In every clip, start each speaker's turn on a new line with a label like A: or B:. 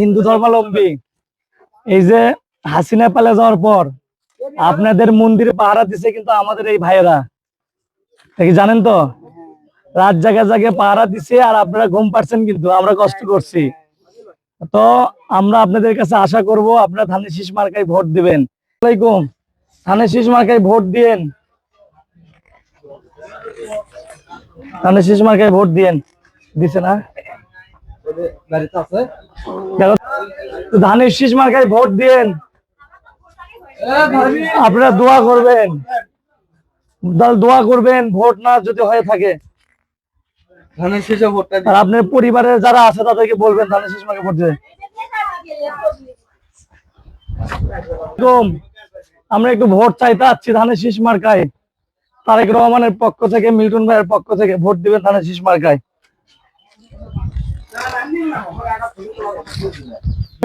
A: হিন্দু ধর্মাবলম্বী। এই যে হাসিনা পালে যাওয়ার পর আপনাদের মন্দিরে পাহারা দিছে কিন্তু আমাদের এই ভাইয়েরা। জানেন তো? রাত জায়গা জায়গায় পাহারা দিছে আর আপনারা ঘুম পাচ্ছেন কিন্তু, আমরা কষ্ট করছি। তো আমরা আপনাদের কাছে আশা করব আপনারা ধানের শীষ মার্কায় ভোট দিবেন। আসসালামাইকুম ধানের শীষ মার্কায় ভোট দিয়েন। ধানের শীষ মার্কায় ভোট দিয়েন। দিছে না? তো ধানের শীষ মার্কায় ভোট দিয়েন। আপনারা দোয়া করবেন। দল দোয়া করবেন ভোট না যদি হয়ে থাকে। আর আপনার পরিবারের যারা আছে তাদেরকে বলবেন ধানের শীষ মার্কায় ভোট দিতে আমরা একটু ভোট চাইতে যাচ্ছি ধানের শীষ মার্কায়। তারেক রহমানের পক্ষ থেকে মিল্টন ভাইয়ের পক্ষ থেকে ভোট দিবেন ধানের শীষ মার্কায়।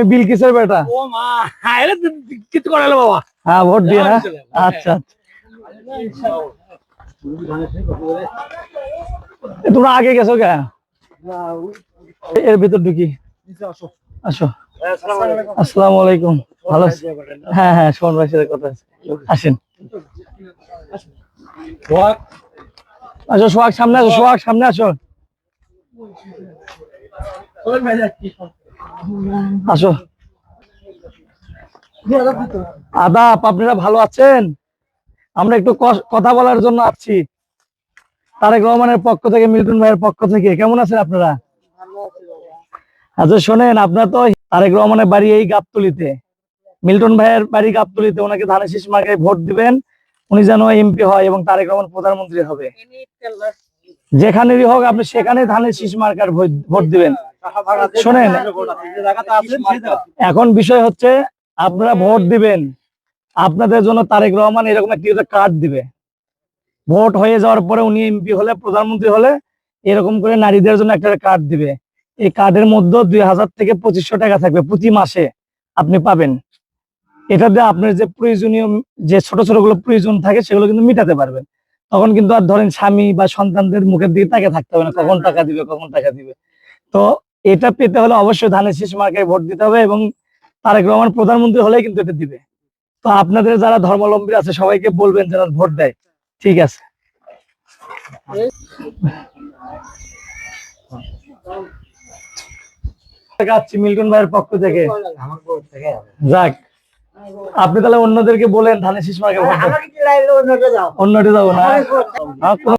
A: বিলকিসের বেটা?
B: ও মা আরে কিছু করালো বাবা।
A: হ্যাঁ ভোট দিয়ে না? আচ্ছা আচ্ছা। তোমরা আগে গেছো কে? এর ভিতর ঢুকি। আসো। আসসালামু আলাইকুম। ভালো? হ্যাঁ হ্যাঁ সোহন ভাইয়ের সাথে কথা আছে। আসেন। আসো সোহাগ সামনে আসো সোহাগ সামনে আসো। আসো। আদাব আপনারা ভালো আছেন? আমরা একটু কথা বলার জন্য আসছি। তারেক রহমানের পক্ষ থেকে মিল্টন ভাইয়ের পক্ষ থেকে কেমন আছেন আপনারা? আচ্ছা শোনেন আপনারা তো তারেক রহমানের বাড়ি এই গাবতলিতে। মিল্টন ভাইয়ের বাড়ি গাবতলিতে ওনাকে ধানের শীষ মার্কায় ভোট দিবেন। উনি যেন এমপি হয় এবং তারেক রহমান প্রধানমন্ত্রী হবে। যেখানেরই হোক আপনি সেখানে ধানের শীষ মার্কার ভোট- দিবেন। শোনেন, এখন বিষয় হচ্ছে আপনারা ভোট দিবেন, আপনাদের জন্য তারেক রহমান এরকম একটি কার্ড দিবে। ভোট হয়ে যাওয়ার পরে উনি এমপি হলে, প্রধানমন্ত্রী হলে এরকম করে নারীদের জন্য একটা কার্ড দিবে। এই কার্ডের মধ্যে দুই হাজার থেকে পঁচিশশো টাকা থাকবে প্রতি মাসে আপনি পাবেন। এটা দিয়ে আপনার যে প্রয়োজনীয়, যে ছোট ছোটগুলো প্রয়োজন থাকে সেগুলো কিন্তু মিটাতে পারবেন। তখন কিন্তু আর ধরেন স্বামী বা সন্তানদের মুখের দিকে তাকে থাকতে হবে না কখন টাকা দিবে কখন টাকা দিবে। তো এটা পেতে হলে অবশ্যই ধানের শীষ মার্কায় ভোট দিতে হবে এবং তারেক রহমান প্রধানমন্ত্রী হলেই কিন্তু এটা দিবে। তো আপনাদের যারা ধর্মাবলম্বী আছে সবাইকে বলবেন যারা ভোট দেয়। ঠিক আছে। মিল্টন ভাইয়ের পক্ষ থেকে যাক আপনি তাহলে অন্যদেরকে বলেন ধানের শীষ মার্কায় অন্যটা যাও যাব না।